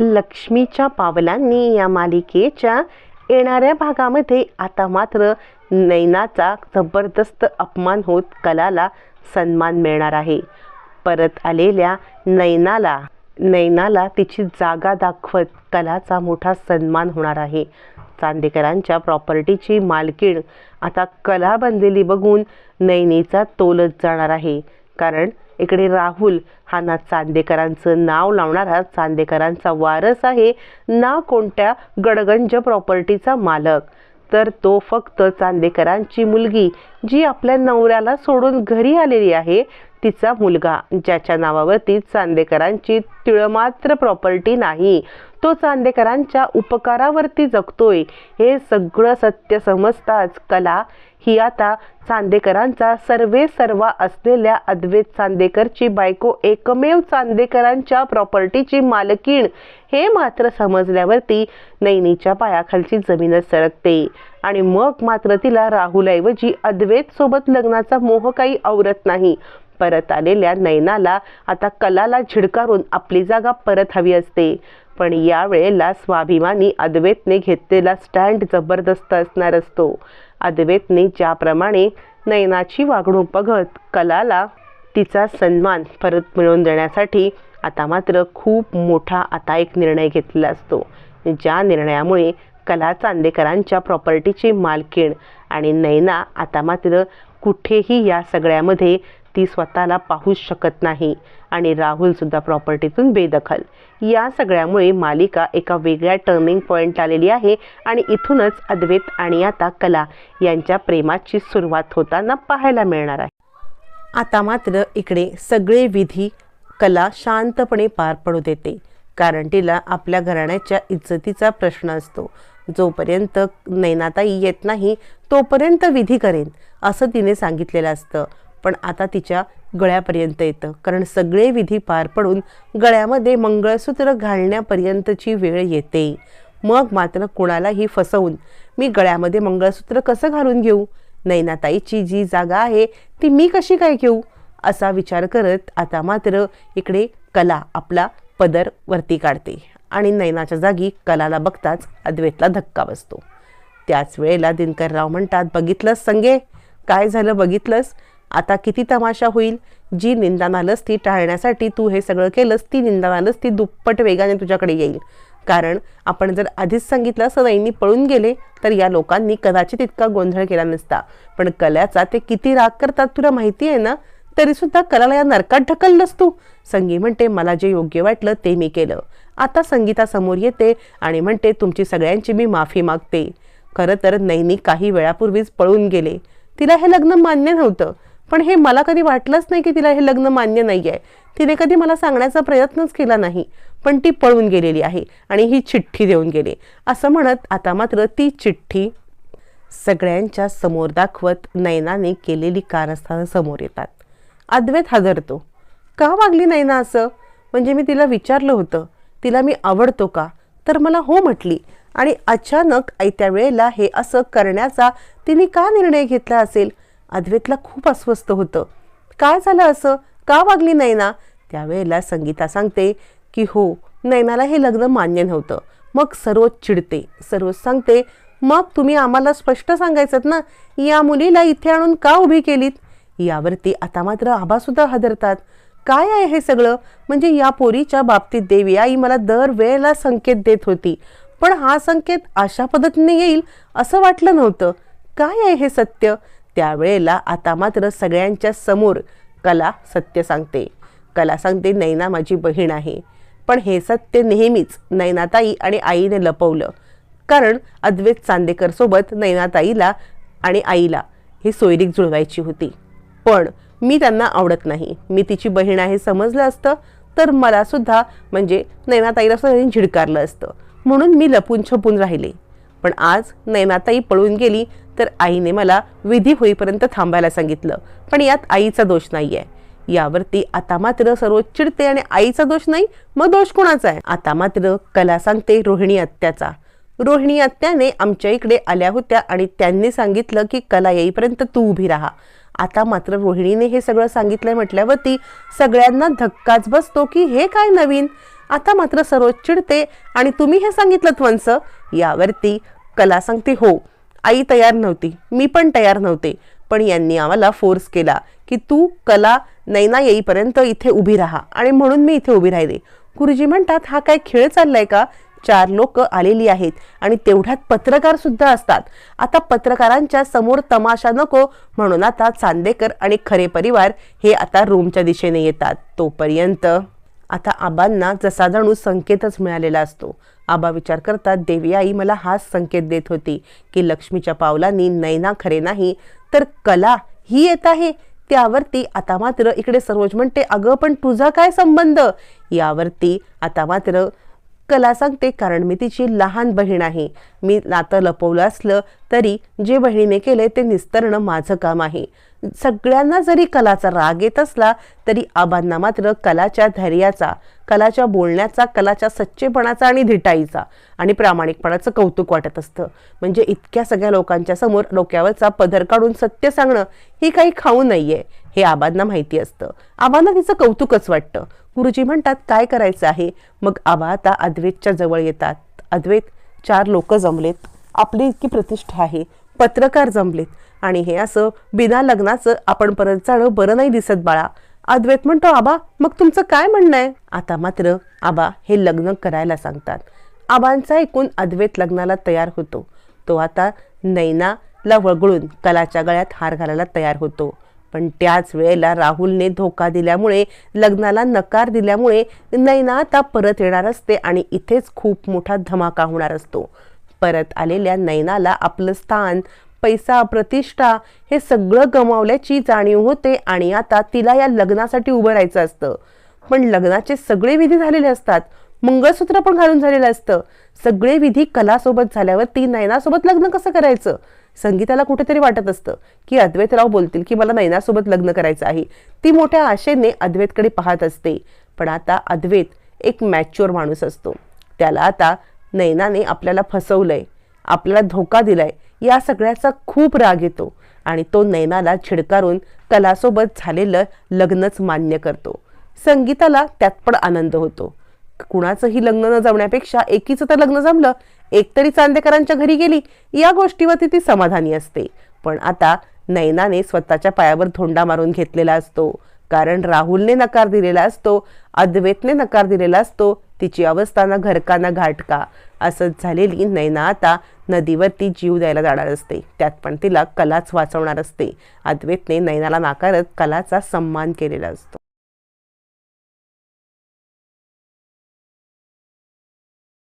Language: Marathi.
लक्ष्मीच्या पावलांनी या मालिकेच्या येणाऱ्या भागामध्ये आता मात्र नैनाचा जबरदस्त अपमान होत कलाला सन्मान मिळणार आहे. परत आलेल्या नैनाला नैनाला तिची जागा दाखवत कलाचा मोठा सन्मान होणार आहे. चांदेकरांच्या प्रॉपर्टीची मालकीण आता कला बनलेली बघून नैनीचा तोलच जाणार आहे. कारण इकडे राहुल हा ना चांदेकरांचं नाव लावणारा चांदेकरांचा वारस आहे. ना कोणत्या गडगंज प्रॉपर्टीचा मालक? तर तो फक्त चांदेकरांची मुलगी जी आपल्या नवऱ्याला सोडून घरी आलेली आहे. तिचा मुलगा. ज्याच्या नावावरती चांदेकरांची तिळमात्र प्रॉपर्टी नाही. तो चांदेकरांच्या उपकारावरती जगतोय. हे सगळं सत्य समजताच कला ही आता चांदेकरांचा सर्वे सर्वा असलेल्या अद्वैत चांदेकरची बायको एकमेव चांदेकरांच्या प्रॉपर्टीची मालकीण हे मात्र समजल्यावरती नैनीच्या पायाखालची जमीनच सरकते. आणि मग मात्र तिला राहुलऐवजी अद्वैत सोबत लग्नाचा मोह काही आवरत नाही. परत आलेल्या नैनाला आता कलाला झिडकारून आपली जागा परत हवी असते. पण यावेळेला स्वाभिमानी अद्वैतने घेतलेला स्टँड जबरदस्त असणार असतो. अद्वैतने ज्याप्रमाणे नैनाची वागणूक बघत कलाला तिचा सन्मान परत मिळवून देण्यासाठी आता मात्र खूप मोठा आता एक निर्णय घेतलेला असतो. ज्या निर्णयामुळे कला चांदेकरांच्या प्रॉपर्टीची मालकीण आणि नैना आता मात्र कुठेही या सगळ्यामध्ये ती स्वतःला पाहूच शकत नाही आणि राहुलसुद्धा प्रॉपर्टीतून बेदखल. या सगळ्यामुळे मालिका एका वेगळ्या टर्निंग पॉईंट आलेली आहे आणि इथूनच अद्वैत आणि आता कला यांच्या प्रेमाची सुरुवात होताना पाहायला मिळणार आहे. आता मात्र इकडे सगळे विधी कला शांतपणे पार पडू देते. कारण तिला आपल्या घराण्याच्या इज्जतीचा प्रश्न असतो. जोपर्यंत नैनाताई येत नाही तोपर्यंत विधी करेन असं तिने सांगितलेलं असतं. पण आता तिच्या गळ्यापर्यंत येतं. कारण सगळे विधी पार पडून गळ्यामध्ये मंगळसूत्र घालण्यापर्यंतची वेळ येते. मग मात्र कुणालाही फसवून मी गळ्यामध्ये मंगळसूत्र कसं घालून घेऊ? नैनाताईची जी जागा आहे ती मी कशी काय घेऊ? असा विचार करत आता मात्र इकडे कला आपला पदर वरती काढते आणि नैनाच्या जागी कलाला बघताच अद्वैतला धक्का बसतो. त्याच वेळेला दिनकरराव म्हणतात बघितलंस संगे? काय झालं बघितलंस? आता किती तमाशा होईल? जी निंदानालस ती टाळण्यासाठी तू हे सगळं केलंस ती निंदानालस ती दुप्पट वेगाने तुझ्याकडे येईल. कारण आपण जर आधीच सांगितलं असं पळून गेले तर या लोकांनी कदाचित इतका गोंधळ केला नसता. पण कल्याचा ते किती राग करतात तुला माहिती आहे ना? तरीसुद्धा कलाला या नरकात ढकललंस तू. संगी म्हणते मला जे योग्य वाटलं ते मी केलं. आता संगीतासमोर येते आणि म्हणते तुमची सगळ्यांची मी माफी मागते. खरं तर नैनी काही वेळापूर्वीच पळून गेले. तिला हे लग्न मान्य नव्हतं. पण हे मला कधी वाटलंच नाही की तिला हे लग्न मान्य नाही आहे तिने कधी मला सांगण्याचा प्रयत्नच केला नाही. पण ती पळून गेलेली आहे आणि ही चिठ्ठी देऊन गेली. असं म्हणत आता मात्र ती चिठ्ठी सगळ्यांच्या समोर दाखवत नैनाने केलेली कारस्थानं समोर येतात. अद्वैत हादरतो. का वागली नैना असं? म्हणजे मी तिला विचारलं होतं. तिला मी आवडतो का? तर मला हो म्हटली. आणि अचानक ऐत्या वेळेला हे असं करण्याचा तिने का निर्णय घेतला असेल? अद्वैतला खूप अस्वस्थ होतं. काय झालं असं? का वागली नैना? त्यावेळेला संगीता सांगते की हो नैनाला हे लग्न मान्य नव्हतं. मग सर्व चिडते. सर्व सांगते मग तुम्ही आम्हाला स्पष्ट सांगायचं ना? या मुलीला इथे आणून का उभी केलीत? यावरती आता मात्र आबासुद्धा हादरतात. काय आहे हे सगळं? म्हणजे या पोरीच्या बाबतीत देवी आई मला दर वेळेला संकेत देत होती. पण हा संकेत अशा पद्धतीने येईल असं वाटलं नव्हतं. काय आहे हे सत्य? त्यावेळेला आता मात्र सगळ्यांच्या समोर कला सत्य सांगते. कला सांगते नैना माझी बहीण आहे. पण हे सत्य नेहमीच नैनाताई आणि आईने लपवलं. कारण अद्वैत चांदेकरसोबत नैनाताईला आणि आईला ही सोयरीक जुळवायची होती. पण मी त्यांना आवडत नाही. मी तिची बहीण आहे समजलं असतं तर मला सुद्धा म्हणजे नैनाताईला सुद्धा त्यांनी झिडकारलं असतं. म्हणून मी लपून छपून राहिले. पण आज नैनाताई पळून गेली तर आईने मला विधी होईपर्यंत थांबायला सांगितलं. पण यात आईचा दोष नाहीये. यावरती आता मात्र सर्व चिडते आणि आईचा दोष नाही मग दोष कोणाचा आहे? आता मात्र कला सांगते रोहिणी आत्याचा. रोहिणी आत्याने आमच्या इकडे आल्या होत्या आणि त्यांनी सांगितलं की कला येईपर्यंत तू उभी राहा. आता मात्र रोहिणीने हे सगळं सांगितलंय म्हटल्यावरती सगळ्यांना धक्काच बसतो की हे काय नवीन? आता मात्र सरोज चिडते आणि तुम्ही हे सांगितलं वंस यावरती कला सांगते हो. आई तयार नव्हती मी पण तयार नव्हते पण यांनी आम्हाला फोर्स केला की तू कला नैना येईपर्यंत इथे उभी राहा आणि म्हणून मी इथे उभी राहिले. गुरुजी म्हणतात हा काय खेळ चाललाय का? चार लोक आलेली आहेत आणि तेवढ्यात पत्रकार सुद्धा असतात. आता पत्रकारांच्या समोर तमाशा नको म्हणून आता चांदेकर आणि खरे परिवार हे आता रूमच्या दिशेने येतात. तोपर्यंत आता आबांना जसा जणू संकेतच मिळालेला असतो. आबा विचार करतात देवी आई मला हाच संकेत देत होती की लक्ष्मीच्या पावलांनी नैना खरे नाही तर कला ही येत आहे. त्यावरती आता मात्र इकडे सरोज म्हणते अगं पण तुझा काय संबंध? यावरती आता मात्र कला सांगते कारण मी तिची लहान बहीण आहे. मी नातं लपवलं असलं तरी जे बहिणीने केले ते निस्तरणं माझं काम आहे. सगळ्यांना जरी कलाचा राग येत असला तरी आबांना मात्र कलाच्या धैर्याचा कलाच्या बोलण्याचा कलाच्या सच्चेपणाचा आणि धिटाईचा आणि प्रामाणिकपणाचं कौतुक वाटत असतं. म्हणजे इतक्या सगळ्या लोकांच्या समोर डोक्यावरचा पदर काढून सत्य सांगणं ही काही खाऊ नाहीये हे आबांना माहिती असतं. आबांना तिचं कौतुकच वाटतं. गुरुजी म्हणतात काय करायचं आहे? मग आबा आता अद्वैतच्या जवळ येतात. अद्वैत चार लोक जमलेत. आपली इतकी प्रतिष्ठा आहे. पत्रकार जमलेत. आणि हे असं बिना लग्नाचं आपण परत जाणं बरं नाही दिसत बाळा. अद्वैत म्हणतो आबा मग तुमचं काय म्हणणं आहे? आता मात्र आबा हे लग्न करायला सांगतात. आबांचा ऐकून अद्वैत लग्नाला तयार होतो. तो आता नैनाला वगळून कलाच्या गळ्यात हार घालायला तयार होतो. पण त्याच वेळेला राहुलने धोका दिल्यामुळे लग्नाला नकार दिल्यामुळे नैना आता परत येणार असते आणि इथेच खूप मोठा धमाका होणार असतो. परत आलेल्या नैनाला आपलं स्थान पैसा प्रतिष्ठा हे सगळं गमावल्याची जाणीव होते आणि आता तिला या लग्नासाठी उभं राहायचं असतं. पण लग्नाचे सगळे विधी झालेले असतात. मंगळसूत्र पण घालून झालेलं असतं. सगळे विधी कलासोबत झाल्यावर ती नयनासोबत लग्न कसं करायचं? संगीताला कुठेतरी वाटत असतं की अद्वैतराव बोलतील की मला नैनासोबत लग्न करायचं आहे. ती मोठ्या आशेने अद्वैतकडे पाहत असते. पण आता अद्वैत एक मॅच्युअर माणूस असतो. त्याला आता नैनाने आपल्याला फसवलंय आपल्याला धोका दिलाय या सगळ्याचा खूप राग येतो आणि तो नैनाला छिडकारून कलासोबत झालेलं लग्नच मान्य करतो. संगीताला त्यात पण आनंद होतो. कुणाचंही लग्न न जमण्यापेक्षा एकीचं तर लग्न जमलं एक तरी चांदेकरांच्या घरी गेली या गोष्टीवरती ती समाधानी असते. पण आता नैनाने स्वतःच्या पायावर धोंडा मारून घेतलेला असतो. कारण राहुलने नकार दिलेला असतो अद्वैतने नकार दिलेला असतो तिची अवस्था ना घरका घाटका. असंच झालेली नैना आता नदीवरती जीव द्यायला जाणार असते. त्यात पण तिला कलाच वाचवणार असते. अद्वैतने नैनाला नाकारत कलाचा सन्मान केलेला असतो.